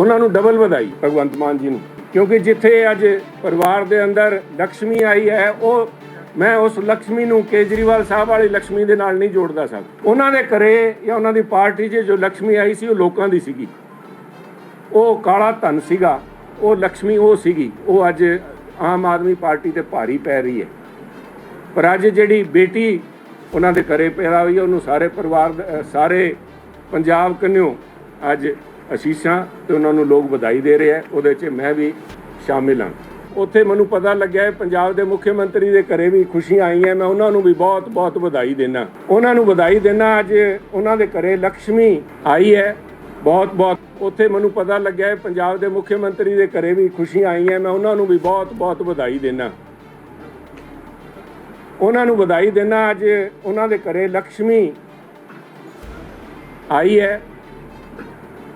ਉਹਨਾਂ ਨੂੰ ਡਬਲ ਵਧਾਈ ਭਗਵੰਤ ਮਾਨ ਜੀ ਨੂੰ। ਕਿਉਂਕਿ ਜਿੱਥੇ ਅੱਜ ਪਰਿਵਾਰ ਦੇ ਅੰਦਰ ਲక్ష్ਮੀ ਆਈ ਹੈ, ਉਹ ਮੈਂ ਉਸ ਲక్ష్ਮੀ ਨੂੰ ਕੇਜਰੀਵਾਲ ਸਾਹਿਬ ਵਾਲੀ ਲక్ష్ਮੀ ਦੇ ਨਾਲ ਨਹੀਂ ਜੋੜਦਾ ਸਕ ਉਹਨਾਂ ਦੇ ਘਰੇ ਜਾਂ ਉਹਨਾਂ ਦੀ ਪਾਰਟੀ 'ਚ ਜੋ ਲక్ష్ਮੀ ਆਈ ਸੀ, ਉਹ ਲੋਕਾਂ ਦੀ ਸੀਗੀ। ਉਹ ਕਾਲਾ ਧਨ ਸੀਗਾ, ਉਹ ਲక్ష్ਮੀ ਉਹ ਸੀਗੀ। ਉਹ ਅੱਜ ਆਮ ਆਦਮੀ ਪਾਰਟੀ ਤੇ ਭਾਰੀ ਪੈ ਰਹੀ ਹੈ। ਪਰ ਅੱਜ ਜਿਹੜੀ ਬੇਟੀ ਉਹਨਾਂ ਦੇ ਘਰੇ ਪੈਦਾ ਹੋਈ ਉਹਨੂੰ ਸਾਰੇ ਪਰਿਵਾਰ ਸਾਰੇ ਪੰਜਾਬ ਕੰਨਿਓ ਅੱਜ ਅਸੀਸਾਂ ਤੇ ਉਹਨਾਂ ਨੂੰ ਲੋਕ ਵਧਾਈ ਦੇ ਰਹੇ ਆ, ਉਹਦੇ 'ਚ ਮੈਂ ਵੀ ਸ਼ਾਮਿਲ ਹਾਂ। ਉੱਥੇ ਮੈਨੂੰ ਪਤਾ ਲੱਗਿਆ ਹੈ ਪੰਜਾਬ ਦੇ ਮੁੱਖ ਮੰਤਰੀ ਦੇ ਘਰੇ ਵੀ ਖੁਸ਼ੀਆਂ ਆਈਆਂ, ਮੈਂ ਉਹਨਾਂ ਨੂੰ ਵੀ ਬਹੁਤ ਬਹੁਤ ਵਧਾਈ ਦੇਣਾ ਉਹਨਾਂ ਨੂੰ ਵਧਾਈ ਦੇਣਾ ਅੱਜ ਉਹਨਾਂ ਦੇ ਘਰੇ ਲక్ష్ਮੀ ਆਈ ਹੈ, ਬਹੁਤ ਬਹੁਤ। ਉੱਥੇ ਮੈਨੂੰ ਪਤਾ ਲੱਗਿਆ ਹੈ ਪੰਜਾਬ ਦੇ ਮੁੱਖ ਮੰਤਰੀ ਦੇ ਘਰੇ ਵੀ ਖੁਸ਼ੀਆਂ ਆਈਆਂ, ਮੈਂ ਉਹਨਾਂ ਨੂੰ ਵੀ ਬਹੁਤ ਬਹੁਤ ਵਧਾਈ ਦੇਣਾ ਉਹਨਾਂ ਨੂੰ ਵਧਾਈ ਦੇਣਾ ਅੱਜ ਉਹਨਾਂ ਦੇ ਘਰੇ ਲక్ష్ਮੀ ਆਈ ਹੈ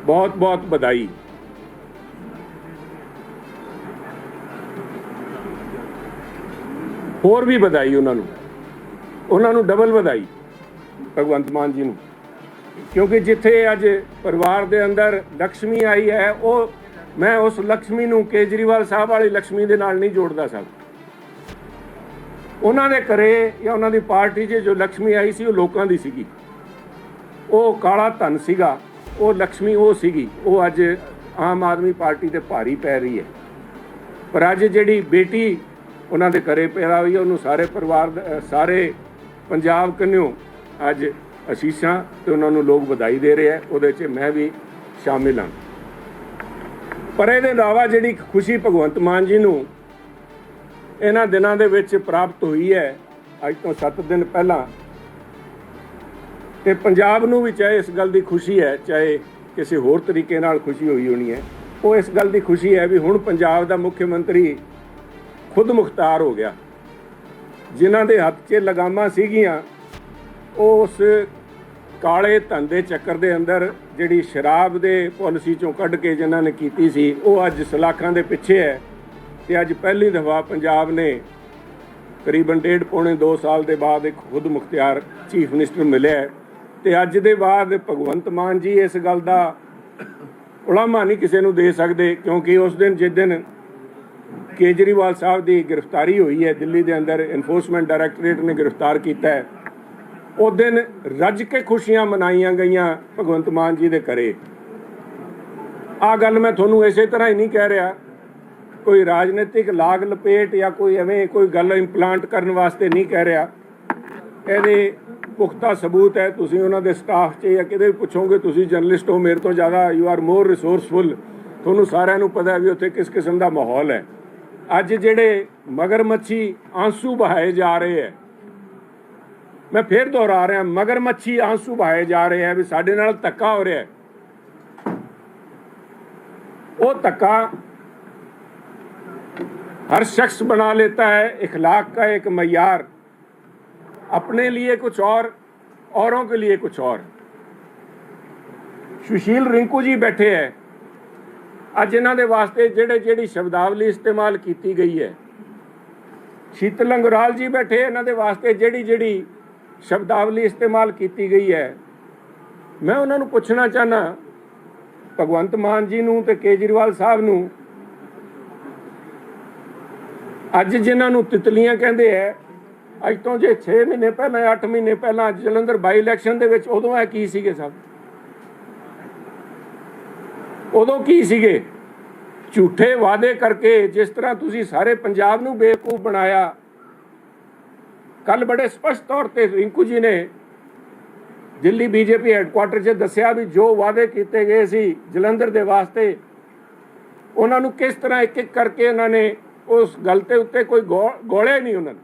ਬਹੁਤ ਬਹੁਤ ਵਧਾਈ। ਹੋਰ ਵੀ ਵਧਾਈ ਉਹਨਾਂ ਨੂੰ। ਉਹਨਾਂ ਨੂੰ ਡਬਲ ਵਧਾਈ, ਭਗਵੰਤ ਮਾਨ ਜੀ ਨੂੰ। ਕਿਉਂਕਿ ਜਿੱਥੇ ਅੱਜ ਪਰਿਵਾਰ ਦੇ ਅੰਦਰ ਲక్ష్ਮੀ ਆਈ ਹੈ, ਉਹ ਮੈਂ ਉਸ ਲక్ష్ਮੀ ਨੂੰ ਕੇਜਰੀਵਾਲ ਸਾਹਿਬ ਵਾਲੀ ਲక్ష్ਮੀ ਦੇ ਨਾਲ ਨਹੀਂ ਜੋੜਦਾ ਸਭ ਉਹਨਾਂ ਦੇ ਘਰੇ ਜਾਂ ਉਹਨਾਂ ਦੀ ਪਾਰਟੀ 'ਚ ਜੋ ਲక్ష్ਮੀ ਆਈ ਸੀ, ਉਹ ਲੋਕਾਂ ਦੀ ਸੀਗੀ। ਉਹ ਕਾਲਾ ਧਨ ਸੀਗਾ। ਉਹ ਲక్ష్ਮੀ ਉਹ ਸੀਗੀ ਉਹ ਅੱਜ ਆਮ ਆਦਮੀ ਪਾਰਟੀ ਤੇ ਭਾਰੀ ਪੈ ਰਹੀ ਹੈ। ਪਰ ਅੱਜ ਜਿਹੜੀ ਬੇਟੀ ਉਹਨਾਂ ਦੇ ਘਰੇ ਪੈਦਾ ਹੋਈ ਹੈ, ਉਹਨੂੰ ਸਾਰੇ ਪਰਿਵਾਰ ਦੇ- ਸਾਰੇ ਪੰਜਾਬ ਕੰਨਿਓ ਅੱਜ ਅਸ਼ੀਸ਼ਾਂ ਤੇ ਉਹਨਾਂ ਨੂੰ ਲੋਕ ਵਧਾਈ ਦੇ ਰਹੇ ਹੈ ਉਹਦੇ 'ਚ ਮੈਂ ਵੀ ਸ਼ਾਮਿਲ ਹਾਂ। ਪਰ ਇਹਦੇ ਇਲਾਵਾ ਜਿਹੜੀ ਖੁਸ਼ੀ ਭਗਵੰਤ ਮਾਨ ਜੀ ਨੂੰ ਇਹਨਾਂ ਦਿਨਾਂ ਦੇ ਵਿੱਚ ਪ੍ਰਾਪਤ ਹੋਈ ਹੈ ਅੱਜ ਤੋਂ 7 ਦਿਨ ਪਹਿਲਾਂ ਤੇ ਪੰਜਾਬ ਨੂੰ ਵੀ ਚਾਹੇ ਇਸ ਗੱਲ ਦੀ ਖੁਸ਼ੀ ਹੈ, ਚਾਹੇ ਕਿਸੇ ਹੋਰ ਤਰੀਕੇ ਨਾਲ ਖੁਸ਼ੀ ਹੋਈ ਹੋਣੀ ਹੈ, ਉਹ ਇਸ ਗੱਲ ਦੀ ਖੁਸ਼ੀ ਹੈ ਵੀ ਹੁਣ ਪੰਜਾਬ ਦਾ ਮੁੱਖ ਮੰਤਰੀ ਖੁਦ ਮੁਖਤਾਰ ਹੋ ਗਿਆ। ਜਿਨ੍ਹਾਂ ਦੇ ਹੱਥ 'ਚ ਲਗਾਮਾਂ ਸੀਗੀਆਂ, ਉਹ ਉਸ ਕਾਲੇ ਧਨ ਦੇ ਚੱਕਰ ਦੇ ਅੰਦਰ ਜਿਹੜੀ ਸ਼ਰਾਬ ਦੇ ਪਾਲਿਸੀ ਚੋਂ ਕੱਢ ਕੇ ਜਿਨ੍ਹਾਂ ਨੇ ਕੀਤੀ ਸੀ, ਉਹ ਅੱਜ ਸਲਾਖਾਂ ਦੇ ਪਿੱਛੇ ਹੈ ਤੇ ਅੱਜ ਪਹਿਲੀ ਦਫਾ ਪੰਜਾਬ ਨੇ ਕਰੀਬਨ ਡੇਢ ਪੌਣੇ 2 ਸਾਲ ਦੇ ਬਾਅਦ ਇੱਕ ਖੁਦ ਮੁਖਤਿਆਰ ਚੀਫ ਮਿਨਿਸਟਰ ਮਿਲਿਆ ਤੇ ਅੱਜ ਦੇ ਬਾਅਦ ਭਗਵੰਤ ਮਾਨ ਜੀ ਇਸ ਗੱਲ ਦਾ ਉਲਾਮਾ ਨਹੀਂ ਕਿਸੇ ਨੂੰ ਦੇ ਸਕਦੇ, ਕਿਉਂਕਿ ਉਸ ਦਿਨ ਜਿਸ ਦਿਨ ਕੇਜਰੀਵਾਲ ਸਾਹਿਬ ਦੀ ਗ੍ਰਿਫਤਾਰੀ ਹੋਈ ਹੈ, ਦਿੱਲੀ ਦੇ ਅੰਦਰ ਇਨਫੋਰਸਮੈਂਟ ਡਾਇਰੈਕਟੋਰੇਟ ਨੇ ਗ੍ਰਿਫਤਾਰ ਕੀਤਾ ਹੈ, ਉਹ ਦਿਨ ਰੱਜ ਕੇ ਖੁਸ਼ੀਆਂ ਮਨਾਈਆਂ ਗਈਆਂ ਭਗਵੰਤ ਮਾਨ ਜੀ ਦੇ ਘਰੇ। ਆ ਗੱਲ ਮੈਂ ਤੁਹਾਨੂੰ ਇਸੇ ਤਰ੍ਹਾਂ ਹੀ ਨਹੀਂ ਕਹਿ ਰਿਹਾ, ਕੋਈ ਰਾਜਨੀਤਿਕ ਲਾਗ ਲਪੇਟ ਜਾਂ ਕੋਈ ਐਵੇਂ ਕੋਈ ਗੱਲ ਇੰਪਲਾਂਟ ਕਰਨ ਵਾਸਤੇ ਨਹੀਂ ਕਹਿ ਰਿਹਾ। ਇਹਦੇ ਪੁਖਤਾ ਸਬੂਤ ਹੈ ਤੁਸੀਂ ਉਹਨਾਂ ਦੇ ਸਟਾਫ 'ਚ ਜਾਂ ਕਿਤੇ ਵੀ ਪੁੱਛੋਗੇ ਤੁਸੀਂ ਜਰਨਲਿਸਟ ਹੋ ਮੇਰੇ ਤੋਂ ਜ਼ਿਆਦਾ ਯੂ ਆਰ ਮੋਰ ਰਿਸੋਰਸਫੁਲ ਤੁਹਾਨੂੰ ਸਾਰਿਆਂ ਨੂੰ ਪਤਾ ਹੈ ਵੀ ਉੱਥੇ ਕਿਸ ਕਿਸਮ ਦਾ ਮਾਹੌਲ ਹੈ ਅੱਜ ਜਿਹੜੇ ਮਗਰਮੱਛੀ ਆਂਸੂ ਬਹਾਏ ਜਾ ਰਹੇ ਹੈ ਮੈਂ ਫੇਰ ਦੁਹਰਾ ਰਿਹਾ ਮਗਰਮੱਛੀ ਆਂਸੂ ਬਹਾਏ ਜਾ ਰਹੇ ਹੈ ਵੀ ਸਾਡੇ ਨਾਲ ਧੱਕਾ ਹੋ ਰਿਹਾ ਹੈ ਉਹ ਧੱਕਾ हर शख्स बना लेता है इखलाक का एक मैार अपने लिए कुछ और औरों के लिए कुछ और ਸੁਸ਼ੀਲ ਰਿੰਕੂ ਜੀ ਬੈਠੇ ਹੈ ਅੱਜ ਇਹਨਾਂ ਦੇ ਵਾਸਤੇ ਜਿਹੜੇ ਜਿਹੜੀ ਸ਼ਬਦਾਵਲੀ ਇਸਤੇਮਾਲ ਕੀਤੀ ਗਈ ਹੈ ਸ਼ੀਤਲ ਅੰਗਰਾਲ ਜੀ ਬੈਠੇ ਇਹਨਾਂ ਦੇ ਵਾਸਤੇ ਜਿਹੜੀ ਜਿਹੜੀ ਸ਼ਬਦਾਵਲੀ ਇਸਤੇਮਾਲ ਕੀਤੀ ਗਈ ਹੈ ਮੈਂ ਉਹਨਾਂ ਨੂੰ ਪੁੱਛਣਾ ਚਾਹਨਾ ਭਗਵੰਤ ਮਾਨ ਜੀ ਨੂੰ ਤੇ ਕੇਜਰੀਵਾਲ ਸਾਹਿਬ ਨੂੰ ਅੱਜ ਜਿਨ੍ਹਾਂ ਨੂੰ ਤਿਤਲੀਆਂ ਕਹਿੰਦੇ ਐ ਅੱਜ ਤੋਂ ਜੇ 6 ਮਹੀਨੇ ਪਹਿਲਾਂ 8 ਮਹੀਨੇ ਪਹਿਲਾਂ ਜਲੰਧਰ ਬਾਈ ਇਲੈਕਸ਼ਨ ਦੇ ਵਿੱਚ ਉਦੋਂ ਇਹ ਕੀ ਸੀਗੇ ਸਭ? ਉਦੋਂ ਕੀ ਸੀਗੇ? ਝੂਠੇ ਵਾਅਦੇ ਕਰਕੇ ਜਿਸ ਤਰ੍ਹਾਂ ਤੁਸੀਂ ਸਾਰੇ ਪੰਜਾਬ ਨੂੰ ਬੇਵਕੂਫ ਬਣਾਇਆ। ਕੱਲ ਬੜੇ ਸਪਸ਼ਟ ਤੌਰ ਤੇ ਰਿੰਕੂ ਜੀ ਨੇ ਦਿੱਲੀ ਬੀਜੇਪੀ ਹੈੱਡਕੁਆਟਰ 'ਚ ਦੱਸਿਆ ਵੀ ਜੋ ਵਾਅਦੇ ਕੀਤੇ ਗਏ ਸੀ ਜਲੰਧਰ ਦੇ ਵਾਸਤੇ, ਉਹਨਾਂ ਨੂੰ ਕਿਸ ਤਰ੍ਹਾਂ ਇੱਕ ਇੱਕ ਕਰਕੇ ਉਹਨਾਂ ਨੇ ਉਸ ਗੱਲ ਤੇ ਉੱਤੇ ਕੋਈ ਗੋ- ਗੋਲੇ ਨਹੀਂ ਉਹਨਾਂ ਨੇ